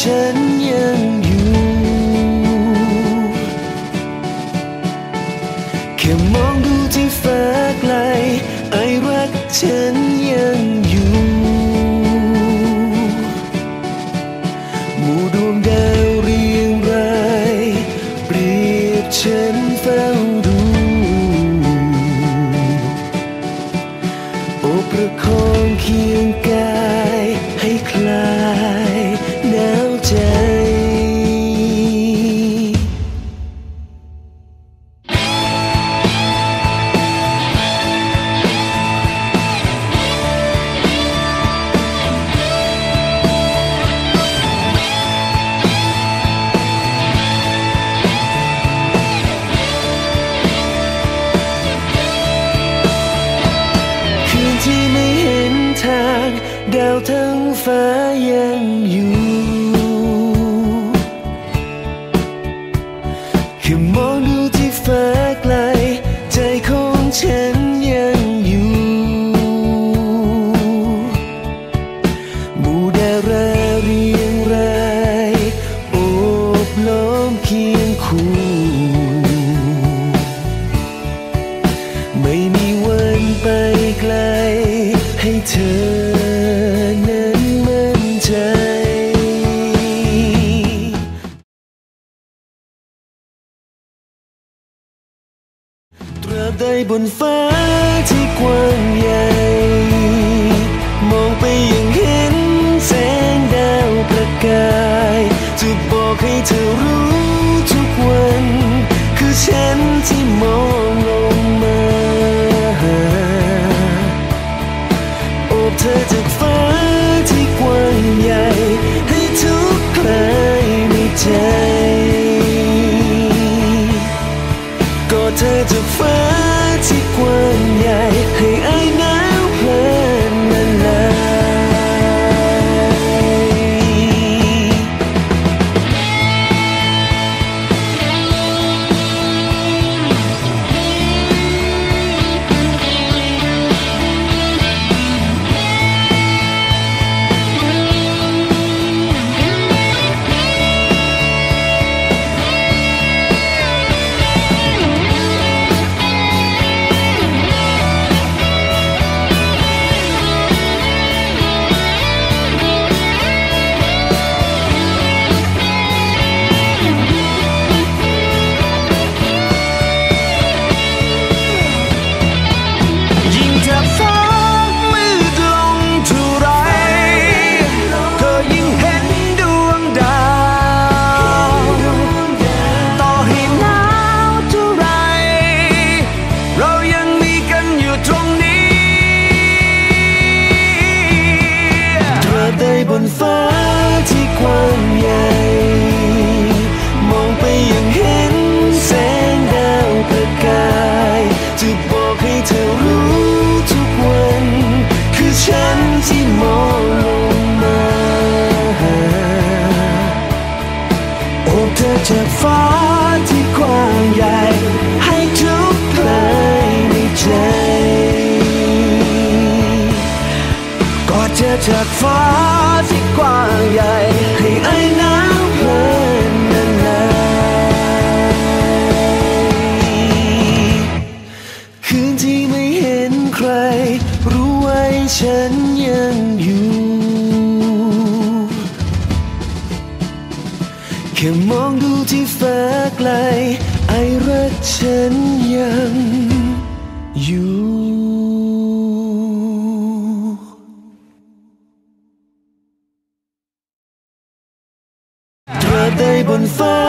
ฉัน ดาวทั้งฟ้ายังอยู่แค่มองดูที่ฟ้าไกล ใจของฉันยังอยู่ หมู่ดาราเรียงรายโอบล้อมเคียงคู่ ไม่มีวันไปไกลให้เธอ ใดบนฟ้าที่กว้างใหญ่ มองไปยังเห็นแสงดาวประกาย จะบอกให้เธอรู้ทุกวัน คือฉันที่มองลงมาโอบเธอจากฟ้าที่กว้างใหญ่ ให้ทุกคลายในใจกอดเธอจากฟ้า ตราบนฟ้าที่กว้างใหญ่ มองไปยังเห็นแสงดาวประกาย จะบอกให้เธอรู้ทุกวัน คือฉันที่มองลงมาโอบเธอจากฟ้าที่กว้างใหญ่ ให้ทุกข์คลในใจ กอดเธอจากฟ้า ค่มองดูที่ฟ้าไกล ไอรักฉันยังอยู่ตราบใดบนฟ้า